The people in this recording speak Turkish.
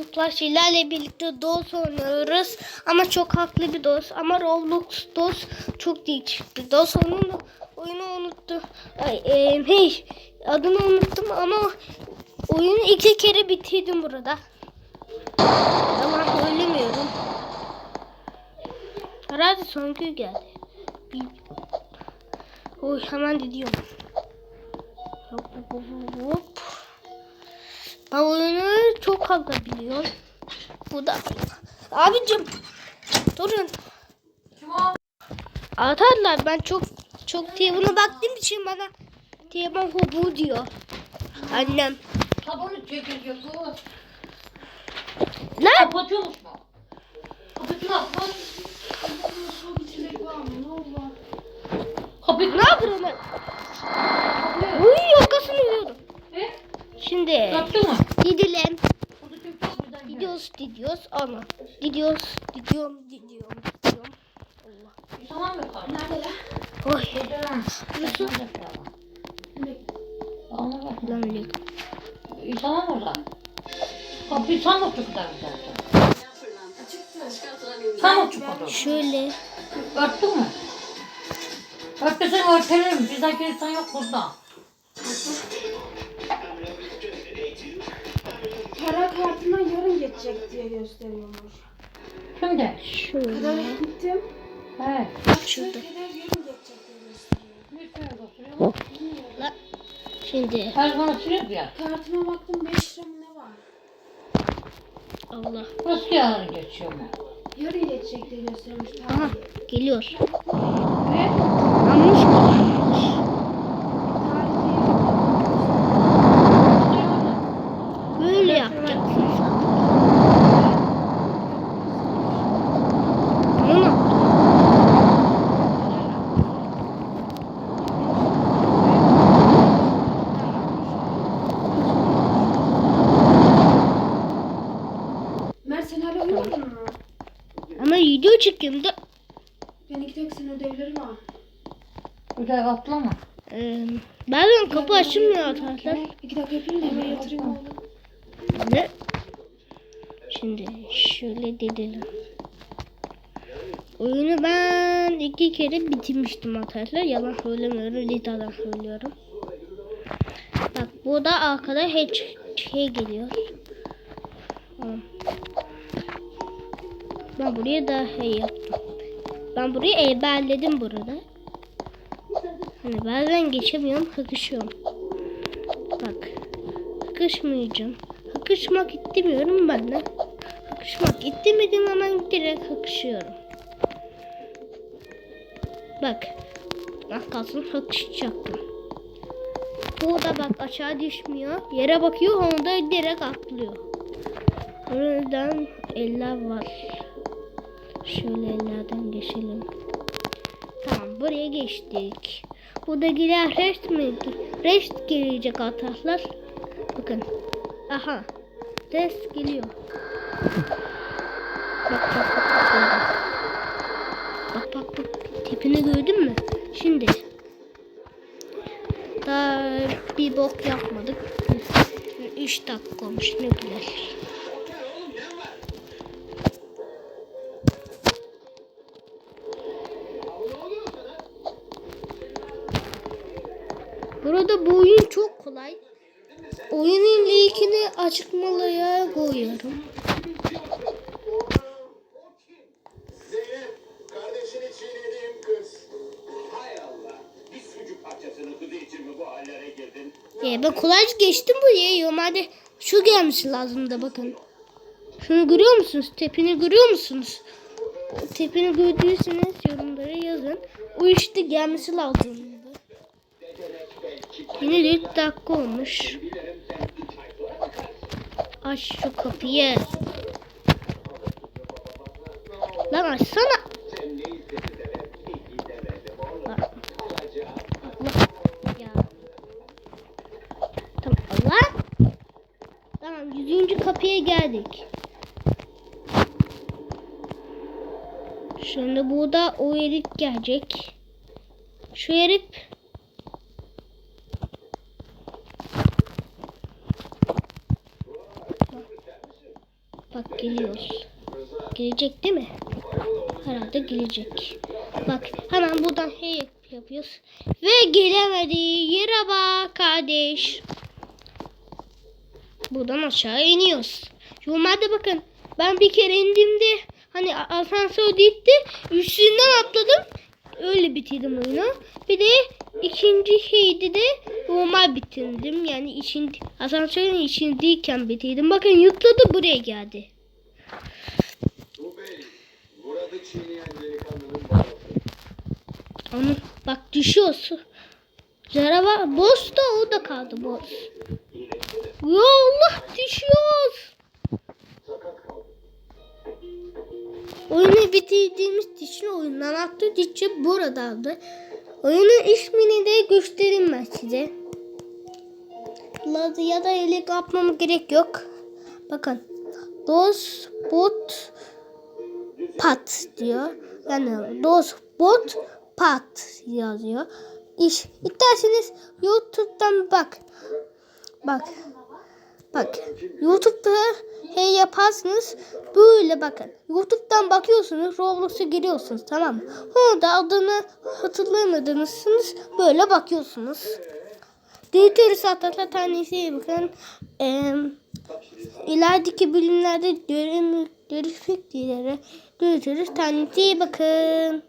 Arkadaşlarla birlikte DOS oynuyoruz. Ama çok haklı bir DOS. Ama Roblox DOS çok değişik bir DOS. Onun oyunu unuttum. Ay, e, hey, adını unuttum ama oyunu iki kere bitirdim burada. Ama söylemiyorum. Herhalde son gün geldi. Bir... Oy hemen gidiyorum. Hop hop hop hop. Ben oyunu çok fazla biliyorum. Bu da. Abicim durun. Kim o? Atarlar ben çok çok telefona baktığım için bana telefon hobu diyor. Annem. Tabanı çekilecek bu. Lan Kapatıyormuş mu? Kapatıyor ne yapıyorsun lan? Uy yakasını uyuyordum. Ne? Şimdi Yaptı mı? gidelim. Burada çok çok güzel. Gidiyoruz gidiyoruz ama gidiyoruz gidiyorum gidiyorum gidiyorum. Allah. Tamam mı? Nerede? Oy. Nasıl? Anla bak. Lan. Tamam orada. Kapıyı tam otur zaten. Tam otur kapıyı. Şöyle. Örttün mü? Örttüsen örtelim. Bizdeki insan yok burada. Para geçecek diye gösteriyormuş. Şimdi. Şöyle. Kadar gittim. Evet. Şurada. Kadar diye gösteriyor. Lan. Şimdi Her zaman sürüyoruz ya. Kartıma baktım 5 lira mı ne var? Allah. Nasıl yarın geçiyor mu? Yarın geçecek diye gösteriyormuş. Aha Tamam. geliyor. Ne? Yanlış mı? Böyle yapacaksın sen. Bunu. Mı? Ama video çekiyorum da. Ben iki tek senin ödevleri var. Güzel atlama. Ee, bazen kapı açılmıyor arkadaşlar. İki dakika yapayım da hemen yatırayım oğlum. Ne? Şimdi şöyle dedelim. Oyunu ben iki kere bitirmiştim arkadaşlar. Yalan söylemiyorum. Litadan söylüyorum. Bak burada arkada hiç şey geliyor. Tamam. Ben buraya da hey yaptım. Ben burayı ezberledim burada. Hani bazen geçemiyorum, hıkışıyorum. Bak. Hıkışmayacağım. Hıkışmak istemiyorum ben de. Hıkışmak istemedim ama direkt hıkışıyorum. Bak. Az kalsın hıkışacaktım. Bu da bak aşağı düşmüyor. Yere bakıyor onu da direkt atlıyor. Buradan eller var. Şöyle ellerden geçelim. Tamam buraya geçtik. Burada gider rest mi? Rest gelecek arkadaşlar. Bakın. Aha. Rest geliyor. Bak bak bak. bak. Bak bak bak. Tipini gördün mü? Şimdi. Daha bir bok yapmadık. 3 dakika olmuş ne güzel. Burada bu oyun çok kolay. Oyunun linkini açıklamalara koyuyorum. Zeynep, kardeşini çiğnediğim kız. Hay Allah, bir sucuk parçasının kızı için mi bu hallere girdin? Ya ben kolayca geçtim buraya. Normalde şu gelmesi lazım da bakın. Şunu görüyor musunuz? Tepini görüyor musunuz? Tepini gördüyseniz yorumlara yazın. O işte gelmesi lazım. Yine 4 dakika olmuş. Aç şu kapıyı. Lan açsana. Allah. Ya. Tamam kapıya geldik. Şimdi burada o herif gelecek. Şu herif Bak geliyoruz. Gelecek değil mi? Herhalde gelecek. Bak hemen buradan hey yapıyoruz. Ve gelemedi. Yere bak kardeş. Buradan aşağı iniyoruz. Normalde bakın ben bir kere indiğimde hani asansör gitti üstünden atladım. Öyle bitirdim oyunu. Bir de ikinci şeydi de normal bitirdim. Yani için, asansörün içindeyken bitirdim. Bakın yutladı buraya geldi. Bu bey, Onu bak düşüyorsun. Zara boss da o da kaldı boss. Ya Allah düşüyoruz. Oyunu bitirdiğimiz için oyundan attı. Dişçi buradaydı. Oyunun ismini de göstereyim ben size. Lazı ya da ele kapmama gerek yok. Bakın. Dos bot pat diyor. Yani dos bot pat yazıyor. İş. İsterseniz YouTube'dan bak. Bak. Bak. YouTube'da hey yaparsınız. Böyle bakın. YouTube'dan bakıyorsunuz. Roblox'a giriyorsunuz. Tamam mı? Orada adını hatırlamadınızsınız. Böyle bakıyorsunuz. Diğer atlatla tanesi bakın. Eee İlerideki bölümlerde görüşmek üzere. Görüşürüz. Tanesi bakın.